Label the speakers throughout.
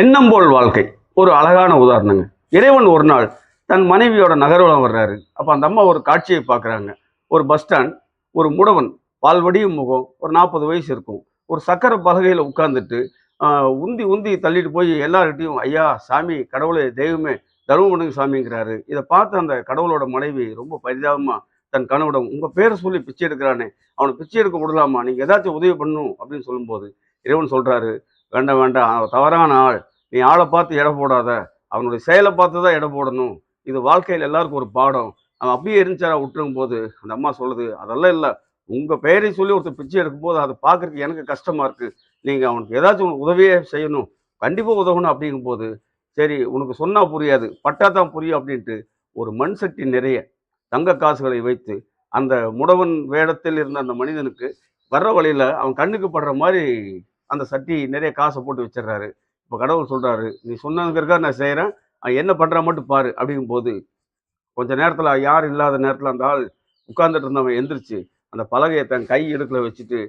Speaker 1: எண்ணம் போல் வாழ்க்கை. ஒரு அழகான உதாரணங்க. இறைவன் ஒரு நாள் தன் மனைவியோட நகர்வலம் வர்றாரு. அப்போ அந்த அம்மா ஒரு காட்சியை பார்க்குறாங்க. ஒரு பஸ் ஸ்டாண்ட் ஒரு முடவன் பால்வடியும் முகம் ஒரு நாற்பது வயசு இருக்கும். ஒரு சக்கரை பலகையில் உட்காந்துட்டு உந்தி உந்தி தள்ளிட்டு போய் எல்லார்கிட்டையும் ஐயா சாமி கடவுளே தெய்வமே தர்மம் பண்ணுங்க சாமிங்கிறாரு. இதை பார்த்து அந்த கடவுளோட மனைவி ரொம்ப பரிதாபமாக தன் கணவனிடம் உங்கள் பேரை சொல்லி பிச்சை எடுக்கிறானே அவனை பிச்சை எடுக்க விடலாமா? நீங்கள் ஏதாச்சும் உதவி பண்ணணும். அப்படின்னு சொல்லும்போது இறைவன் சொல்கிறாரு வேண்டாம் வேண்டாம் தவறான ஆள். நீ ஆளை பார்த்து எடை போடாத. அவனுடைய செயலை பார்த்து தான் எடை போடணும். இது வாழ்க்கையில் எல்லாருக்கும் ஒரு பாடம். அவன் அப்படியே இருந்துச்சாரா விட்டுருக்கும் போது. அந்த அம்மா சொல்லுது அதெல்லாம் இல்லை. உங்கள் பெயரை சொல்லி ஒருத்தர் பிச்சை எடுக்கும்போது அதை பார்க்குறதுக்கு எனக்கு கஷ்டமாக இருக்குது நீங்கள் அவனுக்கு ஏதாச்சும் உதவியே செய்யணும். கண்டிப்பாக உதவணும் அப்படிங்கும்போது சரி உனக்கு சொன்னால் புரியாது. பட்டா தான் புரியும் அப்படின்ட்டு ஒரு மண் சட்டி நிறைய தங்க காசுகளை வைத்து அந்த முடவன் வேடத்தில் இருந்த அந்த மனிதனுக்கு வர்ற வழியில் அவன் கண்ணுக்கு படுற மாதிரி அந்த சட்டி நிறைய காசை போட்டு வச்சிடுறாரு. இப்போ கடவுள் சொல்கிறாரு நீ சொன்னதுங்கிறக்கா நான் செய்கிறேன் என்ன பண்ணுறா மட்டும் பாரு. அப்படிங்கும்போது கொஞ்ச நேரத்தில் யார் இல்லாத நேரத்தில் அந்த ஆள் உட்கார்ந்துட்டு இருந்தவன் எந்திரிச்சு அந்த பலகையை தன் கை இடுக்கில் வச்சுட்டு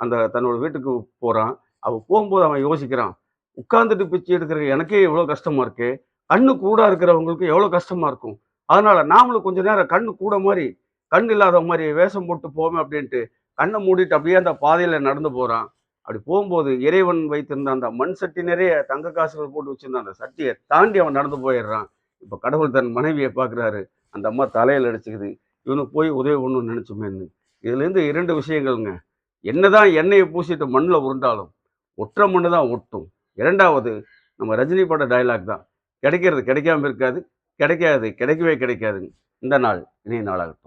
Speaker 1: அந்த தன்னோட வீட்டுக்கு போகிறான் அவன் போகும்போது அவன் யோசிக்கிறான் உட்கார்ந்துட்டு பிச்சு எடுக்கிற எனக்கே எவ்வளோ கஷ்டமாக இருக்கு. கண்ணு கூட இருக்கிறவங்களுக்கு எவ்வளோ கஷ்டமாக இருக்கும். அதனால் நாமளும் கொஞ்சம் நேரம் கண்ணு கூட மாதிரி கண் இல்லாத மாதிரி வேஷம் போட்டு போவேன் அப்படின்ட்டு கண்ணை மூடிட்டு அப்படியே அந்த பாதையில் நடந்து போகிறான் அப்படி போகும்போது இறைவன் வைத்திருந்த அந்த மண் சட்டி நிறைய தங்க காசுகள் போட்டு வச்சிருந்த அந்த சட்டியை தாண்டி அவன் நடந்து போயிடுறான். இப்போ கடவுள் தன் மனைவியை பார்க்குறாரு. அந்த அம்மா தலையில் அடிச்சுக்குது. இவனுக்கு போய் உதவி பண்ணணும்னு நினச்சோமேன்னு இதுலேருந்து இரண்டு விஷயங்கள்ங்க. என்னதான் எண்ணெயை பூசிட்டு மண்ணில் உருண்டாலும் ஒற்றை மண்ணு தான் ஒட்டும். இரண்டாவது நம்ம ரஜினி பட டயலாக் தான். கிடைக்கிறது கிடைக்காம இருக்காது. கிடைக்காது கிடைக்கவே கிடைக்காதுங்க. இந்த நாள் இணைய நாளாகட்டும்.